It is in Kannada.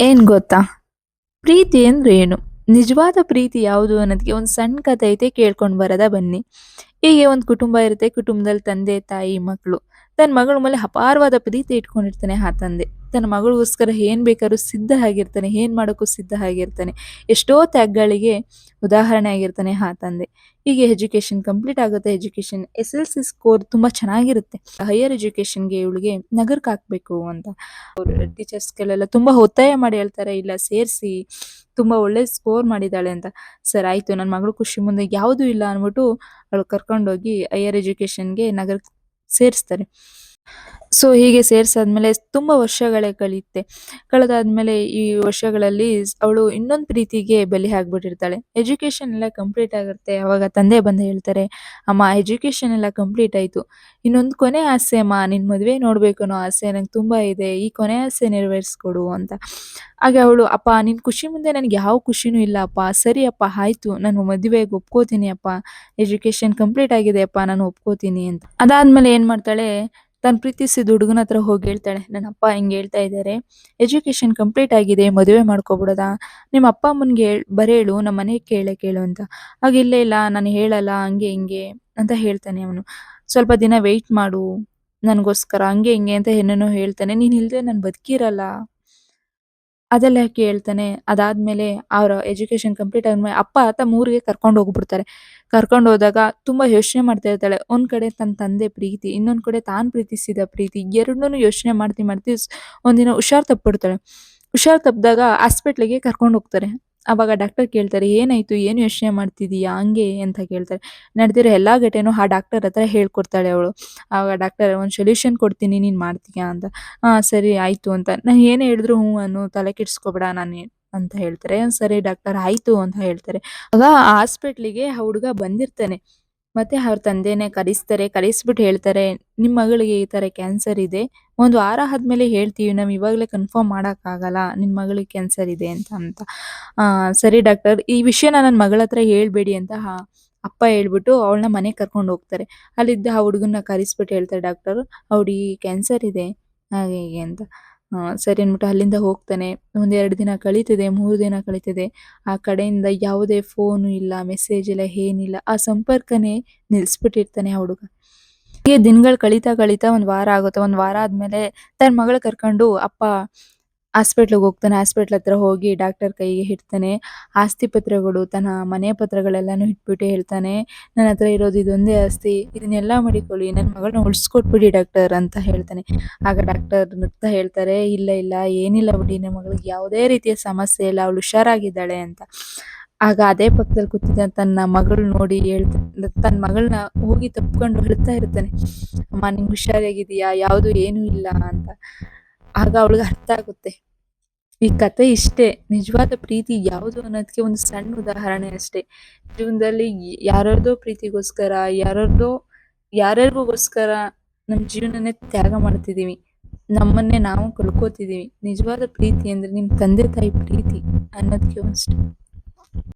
ಏನ್ ಗೊತ್ತಾ? ಪ್ರೀತಿ ಅಂದ್ರೆ ಏನು? ನಿಜವಾದ ಪ್ರೀತಿ ಯಾವುದು ಅನ್ನೋದಕ್ಕೆ ಒಂದು ಸಣ್ಣ ಕಥೆ ಐತೆ ಕೇಳ್ಕೊಂಡು ಬರೋದಾ ಬನ್ನಿ. ಹೀಗೆ ಒಂದು ಕುಟುಂಬ ಇರುತ್ತೆ. ಕುಟುಂಬದಲ್ಲಿ ತಂದೆ, ತಾಯಿ, ಮಕ್ಕಳು. ತನ್ನ ಮಗಳ ಮೇಲೆ ಅಪಾರವಾದ ಪ್ರೀತಿ ಇಟ್ಕೊಂಡಿರ್ತಾನೆ ಆ ತಂದೆ. ತನ್ನ ಮಗಳಿಗೋಸ್ಕರ ಏನ್ ಬೇಕಾದ್ರೂ ಸಿದ್ಧ ಆಗಿರ್ತಾನೆ. ಏನ್ ಮಾಡೋಕ್ಕೂ ಸಿದ್ಧ ಆಗಿರ್ತಾನೆ. ಎಷ್ಟೋ ತ್ಯಾಗಗಳಿಗೆ ಉದಾಹರಣೆ ಆಗಿರ್ತಾನೆ ಆ ತಂದೆ. ಹೀಗೆ ಎಜುಕೇಷನ್ ಕಂಪ್ಲೀಟ್ ಆಗುತ್ತೆ. ಎಜುಕೇಷನ್ ಎಸ್-ಎಲ್-ಸಿ ಸ್ಕೋರ್ ತುಂಬಾ ಚೆನ್ನಾಗಿರುತ್ತೆ. ಹೈಯರ್ ಎಜುಕೇಷನ್‌ಗೆ ಇವಳಿಗೆ ನಗರಕ್ಕೆ ಹಾಕಬೇಕು ಅಂತ. ಅವ್ರ ಟೀಚರ್ಸ್‌ಗಳೆಲ್ಲ ತುಂಬಾ ಒತ್ತಾಯ ಮಾಡಿ ಹೇಳ್ತಾರೆ, "ಇಲ್ಲ ಸೇರ್ಸಿ. ತುಂಬಾ ಒಳ್ಳೆ ಸ್ಕೋರ್ ಮಾಡಿದ್ದಾಳೆ" ಅಂತ. ಸರ್ ಆಯ್ತು ನನ್ನ ಮಗಳು ಖುಷಿ ಮುಂದೆ ಯಾವುದೂ ಇಲ್ಲ ಅಂದ್ಬಿಟ್ಟು ಅವಳು ಕರ್ಕೊಂಡೋಗಿ ಹೈಯರ್ ಎಜುಕೇಷನ್‌ಗೆ ನಗರಕ್ಕೆ ಸೇರಿಸ್ತಾರೆ. ಸೊ ಹೀಗೆ ಸೇರ್ಸಾದ್ಮೇಲೆ ತುಂಬಾ ವರ್ಷಗಳೇ ಕಳೆಯುತ್ತೆ. ಕಳೆದಾದ್ಮೇಲೆ ಈ ವರ್ಷಗಳಲ್ಲಿ ಅವಳು ಇನ್ನೊಂದು ಪ್ರೀತಿಗೆ ಬಲಿ ಆಗ್ಬಿಟ್ಟಿರ್ತಾಳೆ. ಎಜುಕೇಷನ್ ಎಲ್ಲ ಕಂಪ್ಲೀಟ್ ಆಗುತ್ತೆ ಅವಾಗ ತಂದೆ ಬಂದು ಹೇಳ್ತಾರೆ, "ಅಮ್ಮ ಎಜುಕೇಷನ್ ಎಲ್ಲ ಕಂಪ್ಲೀಟ್ ಆಯ್ತು. ಇನ್ನೊಂದು ಕೊನೆ ಆಸೆ ಅಮ್ಮ ನಿನ್ ಮದುವೆ ನೋಡ್ಬೇಕು ಅನ್ನೋ ಆಸೆ ನಂಗೆ ತುಂಬಾ ಇದೆ. ಈ ಕೊನೆ ಆಸೆ ನೆರವೇರಿಸ್ಕೊಡು" ಅಂತ. ಹಾಗೆ ಅವಳು, "ಅಪ್ಪ ನಿನ್ ಖುಷಿ ಮುಂದೆ ನನಗೆ ಯಾವ ಖುಷಿನೂ ಇಲ್ಲ ಅಪ್ಪ. ಸರಿ ಅಪ್ಪ ಆಯ್ತು ನಾನು ಮದುವೆಗೆ ಒಪ್ಕೋತೀನಿ ಅಪ್ಪ. ಎಜುಕೇಷನ್ ಕಂಪ್ಲೀಟ್ ಆಗಿದೆ ಅಪ್ಪ ನಾನು ಒಪ್ಕೋತೀನಿ" ಅಂತ. ಅದಾದ್ಮೇಲೆ ಏನ್ ಮಾಡ್ತಾಳೆ ತಾನು ಪ್ರೀತಿಸಿದ ಹುಡುಗನ ಹತ್ರ ಹೋಗಿ ಹೇಳ್ತಾಳೆ, "ನನ್ನ ಅಪ್ಪ ಹಿಂಗೆ ಹೇಳ್ತಾ ಇದ್ದಾರೆ. ಎಜುಕೇಷನ್ ಕಂಪ್ಲೀಟ್ ಆಗಿದೆ. ಮದುವೆ ಮಾಡ್ಕೊಬಿಡೋದಾ? ನಿಮ್ಮ ಅಪ್ಪ ಅಮ್ಮನಿಗೆ ಹೇಳ್ ಬರೇಳು ನಮ್ಮ ಮನೆಗೆ ಕೇಳೇ ಕೇಳು" ಅಂತ. ಆಗ "ಇಲ್ಲ ಇಲ್ಲ ನಾನು ಹೇಳಲ್ಲ" ಹಂಗೆ ಹಿಂಗೆ ಅಂತ ಹೇಳ್ತಾನೆ ಅವನು. "ಸ್ವಲ್ಪ ದಿನ ವೆಯ್ಟ್ ಮಾಡು ನನಗೋಸ್ಕರ" ಹಂಗೆ ಹಿಂಗೆ ಅಂತ ಏನೇನೋ ಹೇಳ್ತಾನೆ. ನೀನು ಇಲ್ಲದೆ ನಾನು ಬದುಕಿರಲ್ಲ" ಅದೆಲ್ಲ ಕೇಳ್ತಾನೆ. ಅದಾದ್ಮೇಲೆ ಅವರ ಎಜುಕೇಶನ್ ಕಂಪ್ಲೀಟ್ ಆದ್ಮೇಲೆ ಅಪ್ಪ ತಮ್ಮ ಊರಿಗೆ ಕರ್ಕೊಂಡು ಹೋಗ್ಬಿಡ್ತಾರೆ. ಕರ್ಕೊಂಡು ಹೋದಾಗ ತುಂಬಾ ಯೋಚನೆ ಮಾಡ್ತಾ ಇರ್ತಾಳೆ. ಒಂದ್ ಕಡೆ ತನ್ನ ತಂದೆ ಪ್ರೀತಿ, ಇನ್ನೊಂದ್ ಕಡೆ ತಾನು ಪ್ರೀತಿಸಿದ ಪ್ರೀತಿ ಎರಡನ್ನೂ ಯೋಚನೆ ಮಾಡ್ತಿ ಮಾಡ್ತಿ ಒಂದಿನ ಹುಷಾರ್ ತಪ್ಪಿಬಿಡ್ತಾಳೆ. ಹುಷಾರ್ ತಪ್ಪಿದಾಗ ಹಾಸ್ಪಿಟ್ಲಿಗೆ ಕರ್ಕೊಂಡು ಹೋಗ್ತಾರೆ. ಅವಾಗ ಡಾಕ್ಟರ್ ಕೇಳ್ತಾರೆ, "ಏನಾಯ್ತು? ಏನು ಯೋಚನೆ ಮಾಡ್ತಿದೀಯಾ?" ಹಂಗೆ ಅಂತ ಕೇಳ್ತಾರೆ. ನಡೆದಿರೋ ಎಲ್ಲ ಘಟನೆನೂ ಆ ಡಾಕ್ಟರ್ ಹತ್ರ ಹೇಳ್ಕೊಡ್ತಾಳೆ ಅವಳು. ಆವಾಗ ಡಾಕ್ಟರ್ ಒಂದು ಸೊಲ್ಯೂಷನ್ ಕೊಡ್ತೀನಿ ನೀನು ಮಾಡ್ತೀಯಾ?" ಅಂತ. ಹಾಂ ಸರಿ ಆಯಿತು ಅಂತ. ನಾನು ಏನೇ ಹೇಳಿದ್ರು ಹ್ಞೂ ಅನ್ನು. ತಲೆ ಕೆಡಿಸ್ಕೊಬೇಡ ನಾನು ಅಂತ ಹೇಳ್ತಾರೆ. "ಸರಿ ಡಾಕ್ಟರ್ ಆಯ್ತು" ಅಂತ ಹೇಳ್ತಾರೆ. ಆಗ ಹಾಸ್ಪಿಟ್ಲಿಗೆ ಆ ಹುಡುಗ ಬಂದಿರ್ತಾನೆ. ಮತ್ತೆ ಅವ್ರ ತಂದೆನೇ ಕರೆಸ್ತಾರೆ. ಕರೆಸ್ಬಿಟ್ಟು ಹೇಳ್ತಾರೆ, ನಿಮ್ಮ ಮಗಳಿಗೆ ಈ ತರ ಕ್ಯಾನ್ಸರ್ ಇದೆ. ಒಂದು ವಾರ ಆದ್ಮೇಲೆ ಹೇಳ್ತೀವಿ. ನಾವು ಇವಾಗಲೇ ಕನ್ಫರ್ಮ್ ಮಾಡೋಕ್ಕಾಗಲ್ಲ ನಿನ್ ಮಗಳಿಗೆ ಕ್ಯಾನ್ಸರ್ ಇದೆ ಅಂತ" ಅಂತ. ಸರಿ ಡಾಕ್ಟರ್ ಈ ವಿಷಯನ ನನ್ನ ಮಗಳ ಹತ್ರ ಹೇಳಬೇಡಿ ಅಂತ ಅಪ್ಪ ಹೇಳ್ಬಿಟ್ಟು ಅವಳನ್ನ ಮನೆಗೆ ಕರ್ಕೊಂಡು ಹೋಗ್ತಾರೆ. ಅಲ್ಲಿದ್ದ ಆ ಹುಡುಗನ್ನ ಕರೆಸ್ಬಿಟ್ಟು ಹೇಳ್ತಾರೆ ಡಾಕ್ಟರ್, ಅವಳಿಗೆ ಕ್ಯಾನ್ಸರ್ ಇದೆ" ಹಾಗೆ ಹೀಗೆ ಅಂತ. ಸರಿ ಅಂದ್ಬಿಟ್ಟು ಅಲ್ಲಿಂದ ಹೋಗ್ತಾನೆ. ಒಂದೆರಡು 2 ದಿನ ಕಳೀತದೆ, ಮೂರು ದಿನ ಕಳೀತದೆ. ಆ ಕಡೆಯಿಂದ ಯಾವುದೇ ಫೋನು ಇಲ್ಲ, ಮೆಸೇಜ್ ಇಲ್ಲ, ಏನಿಲ್ಲ. ಆ ಸಂಪರ್ಕನೇ ನಿಲ್ಲಿಸ್ಬಿಟ್ಟಿರ್ತಾನೆ ಆ ಹುಡುಗ. ಹೀಗೆ ದಿನಗಳು ಕಳೀತಾ ಕಳೀತಾ ಒಂದ್ ವಾರ ಆಗುತ್ತೆ. ಒಂದ್ ವಾರ ಆದಮೇಲೆ ತನ್ನ ಮಗಳು ಕರ್ಕೊಂಡು ಅಪ್ಪ ಹಾಸ್ಪಿಟ್ಲಿಗೆ ಹೋಗ್ತಾನೆ. ಹಾಸ್ಪಿಟ್ಲ್ ಹತ್ರ ಹೋಗಿ ಡಾಕ್ಟರ್ ಕೈಗೆ ಇಡ್ತಾನೆ. ಆಸ್ತಿ ಪತ್ರಗಳು, ತನ್ನ ಮನೆ ಪತ್ರಗಳೆಲ್ಲಾನು ಇಟ್ಬಿಟ್ಟು ಹೇಳ್ತಾನೆ, "ನನ್ನ ಹತ್ರ ಇರೋದು ಇದೊಂದೇ ಆಸ್ತಿ. ಇದನ್ನೆಲ್ಲ ಮಾಡಿಕೊಳ್ಳಿ ನನ್ನ ಮಗಳನ್ನ ಉಳಿಸ್ಕೊಟ್ಬಿಡಿ ಡಾಕ್ಟರ್" ಅಂತ ಹೇಳ್ತಾನೆ. ಆಗ ಡಾಕ್ಟರ್ ನಗ್ತಾ ಹೇಳ್ತಾರೆ, "ಇಲ್ಲ ಇಲ್ಲ ಏನಿಲ್ಲ ಬಿಡಿ. ನನ್ನ ಮಗಳಿಗೆ ಯಾವುದೇ ರೀತಿಯ ಸಮಸ್ಯೆ ಇಲ್ಲ. ಅವಳು ಹುಷಾರಾಗಿದ್ದಾಳೆ" ಅಂತ. ಆಗ ಅದೇ ಪಕ್ಕದಲ್ಲಿ ಕೂತಿದ್ದ ತನ್ನ ಮಗಳು ನೋಡಿ ಹೇಳ್ತಾ ತನ್ನ ಮಗಳನ್ನ ಹೋಗಿ ತಪ್ಕೊಂಡು ಹೇಳ್ತಾ ಇರ್ತಾನೆ. "ಅಮ್ಮ ನಿಂಗೆ ಹುಷಾರಾಗಿದೀಯಾ? ಯಾವುದು ಏನೂ ಇಲ್ಲ" ಅಂತ. ಆಗ ಅವಳಿಗೆ ಅರ್ಥ ಆಗುತ್ತೆ. ಈ ಕಥೆ ಇಷ್ಟೇ. ನಿಜವಾದ ಪ್ರೀತಿ ಯಾವುದು ಅನ್ನೋದಕ್ಕೆ ಒಂದು ಸಣ್ಣ ಉದಾಹರಣೆ ಅಷ್ಟೇ. ಜೀವನದಲ್ಲಿ ಯಾರ್ಯಾರ್ದೋ ಪ್ರೀತಿಗೋಸ್ಕರ, ಯಾರ್ಯಾರ್ದೋ ಯಾರ್ಯಾರಿಗೋಸ್ಕರ ನಮ್ಮ ಜೀವನನೇ ತ್ಯಾಗ ಮಾಡ್ತಿದ್ದೀವಿ ನಮ್ಮನ್ನೇ ನಾವು ಕಳ್ಕೊತಿದ್ದೀವಿ ನಿಜವಾದ ಪ್ರೀತಿ ಅಂದ್ರೆ ನಿಮ್ಮ ತಂದೆ ತಾಯಿ ಪ್ರೀತಿ ಅನ್ನೋದಕ್ಕೆ ಅಷ್ಟೇ.